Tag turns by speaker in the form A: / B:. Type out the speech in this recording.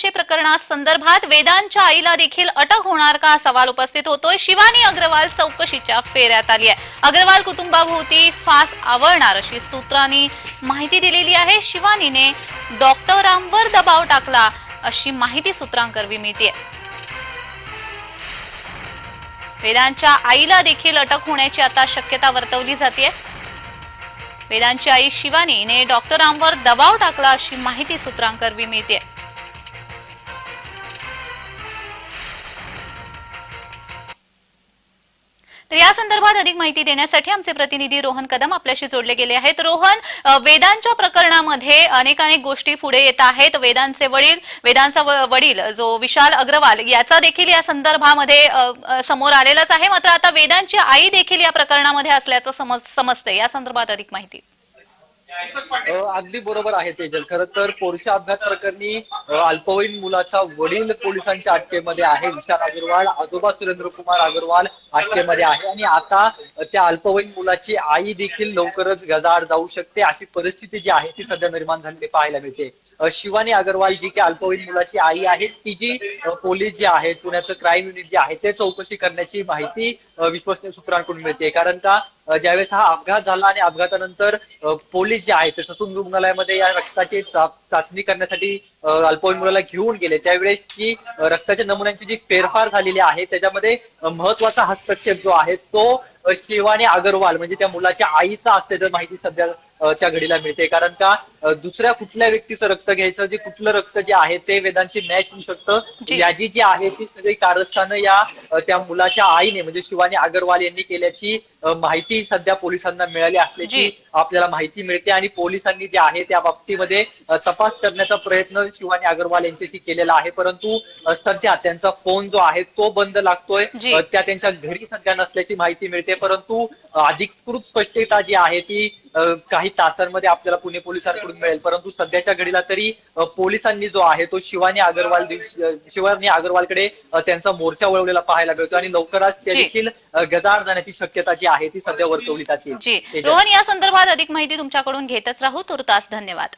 A: संशय प्रकरणासंदर्भात वेदांच्या आईला देखील अटक होणार का सवाल उपस्थित होतोय. शिवानी अग्रवाल चौकशीच्या फेऱ्यात आली आहे. अग्रवाल कुटुंबाभोवती फास आवळणार अशी सूत्रांनी माहिती दिलेली आहे. शिवानीने डॉक्टरांवर दबाव टाकला अशी माहिती सूत्रांकरवी मिळते वेदांच्या आईला देखील अटक होण्याची आता शक्यता वर्तवली जाते वेदांची आई शिवानीने डॉक्टरांवर दबाव टाकला अशी माहिती सूत्रांकरवी मिळते तर या संदर्भात अधिक माहिती देण्यासाठी आमचे प्रतिनिधी रोहन कदम आपल्याशी जोडले गेले आहेत. रोहन वेदांच्या प्रकरणामध्ये अनेक अनेक गोष्टी पुढे येत आहेत. वेदांचे वडील वेदांचा वडील जो विशाल अग्रवाल याचा देखील या संदर्भामध्ये समोर आलेलाच आहे. मात्र आता वेदांची आई देखील या प्रकरणामध्ये असल्याचं समज समजते या संदर्भात अधिक माहिती.
B: अगदी बरोबर आहे तेजल. खरं तर पोरशा अपघात प्रकरणी अल्पवयीन मुलाचा वडील पोलिसांच्या अटकेमध्ये आहे. विशाल अग्रवाल आजोबा सुरेंद्र कुमार अग्रवाल अटकेमध्ये आहे. आणि आता त्या अल्पवयीन मुलाची आई देखील लवकरच गजाड जाऊ शकते. अशी परिस्थिती जी आहे ती सध्या निर्माण झालेली पाहायला मिळते. शिवानी अग्रवाल जी की अल्पवयीन मुलाची आई आहे ती जी पोलीस जे आहे पुण्याचं क्राईम युनिट जे आहे ते चौकशी करण्याची माहिती विश्वसनीय सूत्रांकडून मिळते. कारण का ज्यावेळेस हा अपघात झाला आणि अपघातानंतर पोलीस जे आहेत ते ससून रुग्णालयामध्ये या रक्ताची चाचणी करण्यासाठी अल्पवयीन मुलाला घेऊन गेले. त्यावेळेस जी रक्ताच्या नमुन्यांची जी फेरफार झालेली आहे त्याच्यामध्ये महत्त्वाचा हस्तक्षेप जो आहे तो शिवानी अग्रवाल म्हणजे त्या मुलाच्या आईचा असल्याचं माहिती सध्या च्या घडीला मिळते. कारण का दुसऱ्या कुठल्या व्यक्तीचं रक्त घ्यायचं जे कुठलं रक्त जे आहे ते वेदांशी मॅच होऊ शकतं.
A: जी.
B: याची जी आहे ती सगळी कारस्थानं या त्या मुलाच्या आईने म्हणजे शिवानी अग्रवाल यांनी केल्याची माहिती सध्या पोलिसांना मिळाली असल्याची. आपल्याला माहिती मिळते. आणि पोलिसांनी जे आहे त्या बाबतीमध्ये तपास करण्याचा प्रयत्न शिवानी अग्रवाल यांच्याशी केलेला आहे. परंतु सध्या त्यांचा फोन जो आहे तो बंद लागतोय. त्या त्यांच्या घरी सध्या नसल्याची माहिती मिळते. परंतु अधिकृत स्पष्टता जी आहे ती काही तासांमध्ये आपल्याला पुणे पोलिसांकडून मिळेल. परंतु सध्याच्या घडीला तरी पोलिसांनी जो आहे तो शिवानी अग्रवाल शिवानी अग्रवालकडे त्यांचा मोर्चा वळवलेला पाहायला मिळतो आणि लवकरच ते. देखील गजाआड जाण्याची शक्यता जी आहे ती सध्या वर्तवली जाते.
A: रोहन या संदर्भात अधिक माहिती तुमच्याकडून घेतच राहू. तुर्तास धन्यवाद.